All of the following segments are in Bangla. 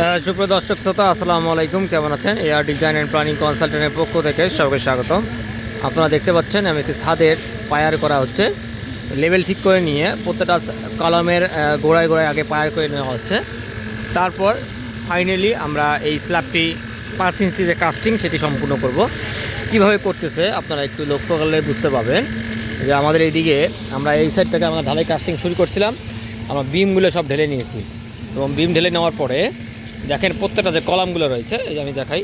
সুপ্রিয় দর্শক শ্রোতা, আসসালামু আলাইকুম। কেমন আছেন? এয়ার ডিজাইন অ্যান্ড প্ল্যানিং কনসালটেন্টের পক্ষ থেকে সবাইকে স্বাগত আপনারা দেখতে পাচ্ছেন, আমি একটি ছাদের পায়ার করা হচ্ছে। লেভেল ঠিক করে নিয়ে প্রত্যেকটা কলমের গোড়ায় গোড়ায় আগে পায়ার করে নেওয়া হচ্ছে। তারপর ফাইনালি আমরা এই স্ল্যাবটি পাঁচ ইঞ্চি যে কাস্টিং সেটি সম্পূর্ণ করব। কীভাবে করতেছে, আপনারা একটু লক্ষ্য করলে বুঝতে পারবেন যে আমাদের এইদিকে আমরা এই সাইড থেকে আমরা ঢালাই কাস্টিং শুরু করছিলাম। আমরা বিমগুলো সব ঢেলে নিয়েছি। এবং বিম ঢেলে নেওয়ার পরে দেখেন প্রত্যেকটা যে কলামগুলো রয়েছে, এই যে আমি দেখাই,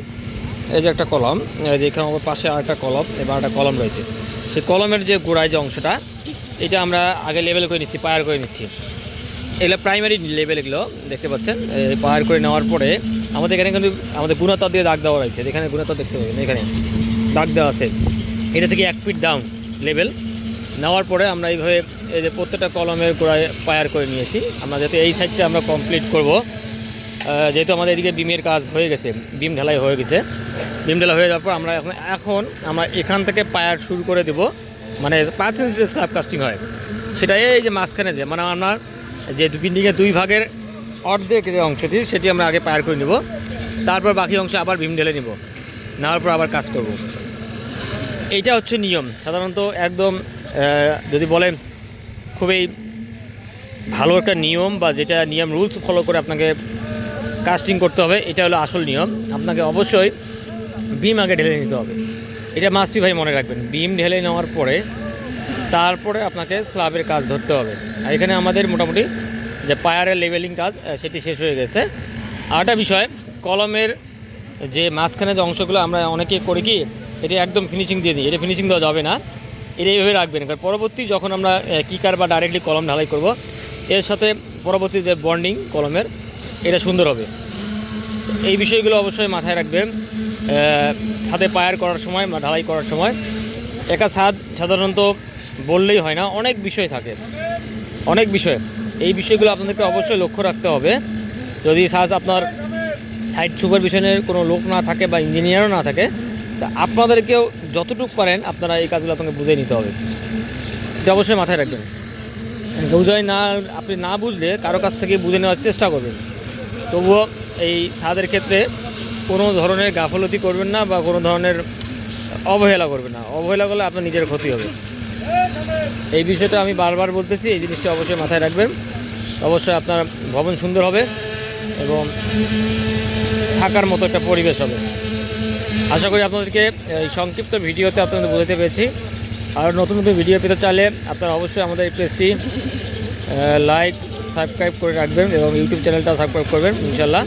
এই যে একটা কলম, এই যে এখানে আমার পাশে আর একটা কলম, এবার একটা কলম রয়েছে। সেই কলমের যে গোড়ায় যে অংশটা, এটা আমরা আগে লেভেল করে নিচ্ছি, পায়ার করে নিচ্ছি। এগুলো প্রাইমারি লেভেল এগুলো, দেখতে পাচ্ছেন? পাহাড় করে নেওয়ার পরে আমাদের এখানে কিন্তু আমাদের গুণাতার দিয়ে দাগ দেওয়া রয়েছে। এখানে গুণাতার দেখতে পাবেন, এখানে দাগ দেওয়া আছে। এটা থেকে এক ফিট ডাউন লেভেল নেওয়ার পরে আমরা এইভাবে এই যে প্রত্যেকটা কলমের গোড়ায় পায়ার করে নিয়েছি। আমরা যাতে এই সাইডটা আমরা কমপ্লিট করব। যেহেতু আমাদের এদিকে বিমের কাজ হয়ে গেছে, বিম ঢালাই হয়ে গেছে। বিম ঢালাই হয়ে যাওয়ার পর আমরা এখন এখন আমরা এখান থেকে পায়ার শুরু করে দেব। মানে পাঁচ ইঞ্চি যে স্ল্যাব কাস্টিং হয়, সেটা এই যে মাঝখানে যে মানে আমরা যে বিল্ডিংয়ের দুই ভাগের অর্ধেক যে অংশটি, সেটি আমরা আগে পায়ার করে নেব। তারপর বাকি অংশ আবার বিম ঢেলে নেব। নেওয়ার পর আবার কাজ করব। এইটা হচ্ছে নিয়ম। সাধারণত একদম যদি বলেন খুবই ভালো একটা নিয়ম বা যেটা নিয়ম রুলস ফলো করে আপনাকে কাস্টিং করতে হবে, এটা হলো আসল নিয়ম। আপনাকে অবশ্যই বিম আগে ঢেলে নিতে হবে। এটা মাস্টবি ভাই মনে রাখবেন বিম ঢেলে নেওয়ার পরে তারপরে আপনাকে স্ল্যাবের কাজ ধরতে হবে। আর এখানে আমাদের মোটামুটি যে পায়ারের লেভেলিং কাজ সেটি শেষ হয়ে গেছে। আর একটা বিষয়, কলমের যে মাঝখানে যে অংশগুলো আমরা অনেকে করি কি, এটা একদম ফিনিশিং দিয়ে দিই, এটা ফিনিশিং দেওয়া যাবে না। এটা এইভাবে রাখবেন, কারণ পরবর্তী যখন আমরা কিকার বা ডাইরেক্টলি কলম ঢালাই করব, এর সাথে পরবর্তী যে বন্ডিং কলমের এটা সুন্দর হবে। এই বিষয়গুলো অবশ্যই মাথায় রাখবেন। ছাদে পায়ার করার সময় বা ঢালাই করার সময়। একা ছাদ সাধারণত বললেই হয় না, অনেক বিষয় থাকে। অনেক বিষয়। এই বিষয়গুলো আপনাদেরকে অবশ্যই লক্ষ্য রাখতে হবে। যদি ছাদ আপনার সাইড সুপারভিশনের কোনো লোক না থাকে বা ইঞ্জিনিয়ারও না থাকে, তা আপনাদেরকেও যতটুকু পারেন আপনারা এই কাজগুলো আপনাকে বুঝে নিতে হবে। এটা অবশ্যই মাথায় রাখবেন। বুঝাই না, আপনি না বুঝলে কারও কাছ থেকে বুঝে নেওয়ার চেষ্টা করবেন। তবুও এই ছাদের ক্ষেত্রে কোনো ধরনের গাফলতি করবেন না বা কোনো ধরনের অবহেলা করবেন না। অবহেলা করলে আপনার নিজের ক্ষতি হবে। এই বিষয়টা আমি বারবার বলতেছি, এই জিনিসটা অবশ্যই মাথায় রাখবেন। অবশ্যই আপনার ভবন সুন্দর হবে এবং থাকার মতো একটা পরিবেশ হবে। আশা করি আপনাদেরকে এই সংক্ষিপ্ত ভিডিওতে আপনাদের বোঝাতে পেরেছি। আর নতুন নতুন ভিডিও পেতে চাইলে আপনারা অবশ্যই আমাদের এই পেজটি লাইক সাবস্ক্রাইব করে রাখবেন এবং ইউটিউব চ্যানেলটা সাবস্ক্রাইব করবেন, ইনশাল্লাহ।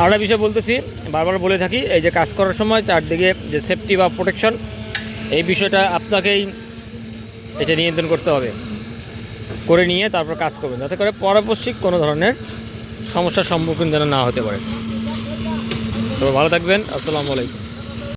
আর একটা বিষয় বলতেছি, বারবার বলে থাকি, এই যে কাজ করার সময় চারদিকে যে সেফটি বা প্রোটেকশন এই বিষয়টা আপনাকেই এটা নিয়ন্ত্রণ করতে হবে। করে নিয়ে তারপর কাজ করবেন, যাতে করে পরবর্তী কোনো ধরনের সমস্যার সম্মুখীন যেন না হতে পারে। তো ভালো থাকবেন, আসসালামু আলাইকুম।